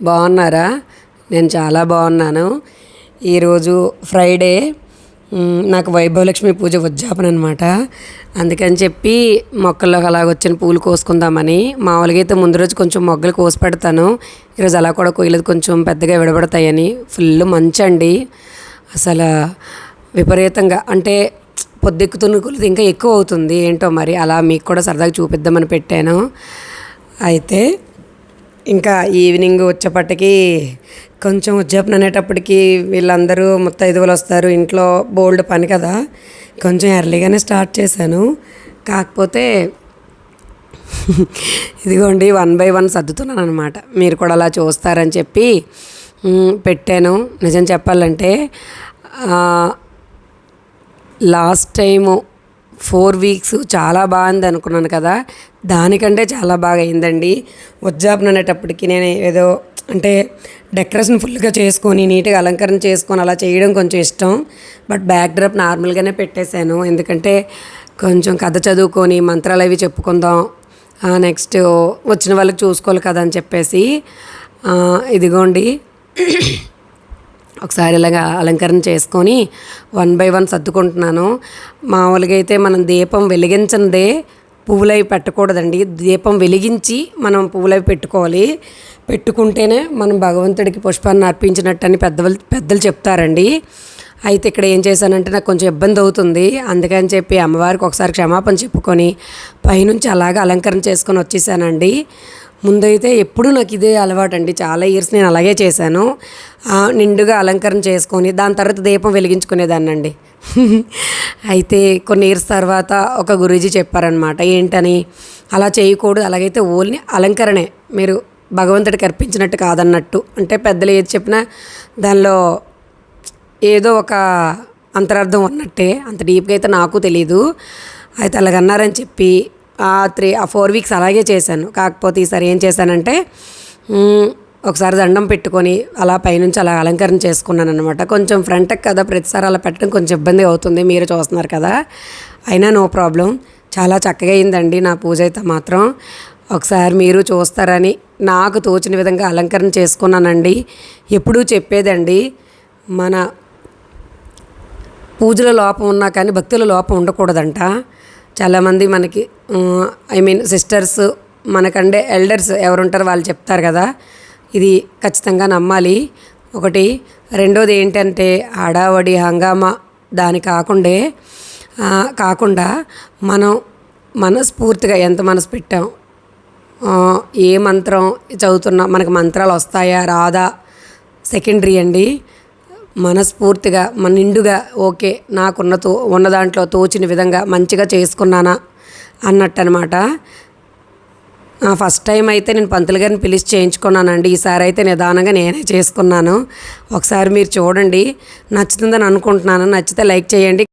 బాగున్నారా? నేను చాలా బాగున్నాను. ఈరోజు ఫ్రైడే. నాకు వైభవలక్ష్మి పూజ ఉద్యాపన అనమాట అందుకని చెప్పి మొక్కల్లో అలాగ వచ్చిన పూలు కోసుకుందామని మామూలుగా అయితే ముందు రోజు కొంచెం మొగ్గలు కోసి పెడతాను. ఈరోజు అలా కూడా కోయలేదు కొంచెం పెద్దగా విడబడతాయని. ఫుల్ మంచండి. అసలు విపరీతంగా అంటే పొద్దెక్కుతున్న కొలది ఇంకా ఎక్కువ అవుతుంది. ఏంటో మరి అలా మీకు కూడా సరదాగా చూపిద్దామని పెట్టాను. అయితే ఇంకా ఈవినింగ్ వచ్చేపటికి కొంచెం ఉద్యాపన అనేటప్పటికి వీళ్ళందరూ ముత్తైదువులు వస్తారు. ఇంట్లో బోల్డ్ పని కదా. కొంచెం ఎర్లీగానే స్టార్ట్ చేశాను. కాకపోతే ఇదిగోండి వన్ బై వన్ సర్దుతున్నాను అనమాట మీరు కూడా అలా చూస్తారని చెప్పి పెట్టాను. నిజం చెప్పాలంటే లాస్ట్ టైము ఫోర్ వీక్స్ చాలా బాగుంది అనుకున్నాను కదా. దానికంటే చాలా బాగా అయిందండి ఉజ్జాపన అనేటప్పటికి నేను ఏదో అంటే డెకరేషన్ ఫుల్గా చేసుకొని నీట్గా అలంకరణ చేసుకొని అలా చేయడం కొంచెం ఇష్టం. బట్ బ్యాక్ డ్రాప్ నార్మల్గానే పెట్టేశాను. ఎందుకంటే కొంచెం కథ చదువుకొని మంత్రాలు అవి చెప్పుకుందాం నెక్స్ట్ వచ్చిన వాళ్ళకి చూసుకోవాలి కదా అని చెప్పేసి ఇదిగోండి. ఒకసారి ఇలాగా అలంకరణ చేసుకొని వన్ బై వన్ సర్దుకుంటున్నాను. మామూలుగా అయితే మనం దీపం వెలిగించనిదే పువ్వులవి పెట్టకూడదండి. దీపం వెలిగించి మనం పువ్వులవి పెట్టుకోవాలి. పెట్టుకుంటేనే మనం భగవంతుడికి పుష్పాన్ని అర్పించినట్టు అని పెద్దవాళ్ళు పెద్దలు చెప్తారండి. అయితే ఇక్కడ ఏం చేశానంటే నాకు కొంచెం ఇబ్బంది అవుతుంది. అందుకని చెప్పి అమ్మవారికి ఒకసారి క్షమాపణ చెప్పుకొని పైనుంచి అలాగే అలంకరణ చేసుకొని వచ్చేసానండి. ముందైతే ఎప్పుడూ నాకు ఇదే అలవాటు అండి చాలా ఇయర్స్ నేను అలాగే చేశాను. నిండుగా అలంకరణ చేసుకొని దాని తర్వాత దీపం వెలిగించుకునేదాన్ని అండి అయితే కొన్ని ఇయర్స్ తర్వాత ఒక గురూజీ చెప్పారనమాట ఏంటని? అలా చేయకూడదు. అలాగైతే ఓన్లీ అలంకరణే. మీరు భగవంతుడికి అర్పించినట్టు కాదన్నట్టు. అంటే పెద్దలు ఏది చెప్పినా దానిలో ఏదో ఒక అంతరార్థం ఉన్నట్టే. అంత డీప్గా అయితే నాకు తెలీదు. అయితే అలాగన్నారని చెప్పి త్రీ ఆ ఫోర్ వీక్స్ అలాగే చేశాను. కాకపోతే ఈసారి ఏం చేశానంటే ఒకసారి దండం పెట్టుకొని అలా పైనుంచి అలా అలంకరణ చేసుకున్నాను అనమాట కొంచెం ఫ్రంట్కి కదా ప్రతిసారి అలా పెట్టడం కొంచెం ఇబ్బంది అవుతుంది మీరు చూస్తున్నారు కదా. అయినా నో ప్రాబ్లం. చాలా చక్కగా అయిందండి నా పూజ అయితే మాత్రం. ఒకసారి మీరు చూస్తారని నాకు తోచిన విధంగా అలంకరణ చేసుకున్నానండి. ఎప్పుడూ చెప్పేదండి మన పూజల లోపం ఉన్నా కానీ భక్తుల లోపం ఉండకూడదంట. చాలామంది మనకి ఐ మీన్ సిస్టర్స్ మనకంటే ఎల్డర్స్ ఎవరుంటారు వాళ్ళు చెప్తారు కదా. ఇది ఖచ్చితంగా నమ్మాలి. ఒకటి రెండోది ఏంటంటే హడావడి హంగామా దాని కాకుండే కాకుండా మనం మనస్ఫూర్తిగా ఎంత మనసు పెట్టాం ఏ మంత్రం చదువుతున్నా మనకు మంత్రాలు వస్తాయా రాదా సెకండరీ అండి. మనస్ఫూర్తిగా మన నిండుగా ఓకే నాకున్న తో ఉన్న దాంట్లో తోచిన విధంగా మంచిగా చేసుకున్నానా అన్నట్టు అనమాట ఫస్ట్ టైం అయితే నేను పంతులు గారిని పిలిచి చేయించుకున్నానండి. ఈసారి అయితే నిదానంగా నేనే చేసుకున్నాను. ఒకసారి మీరు చూడండి. నచ్చుతుందని అనుకుంటున్నాను. నచ్చితే లైక్ చేయండి.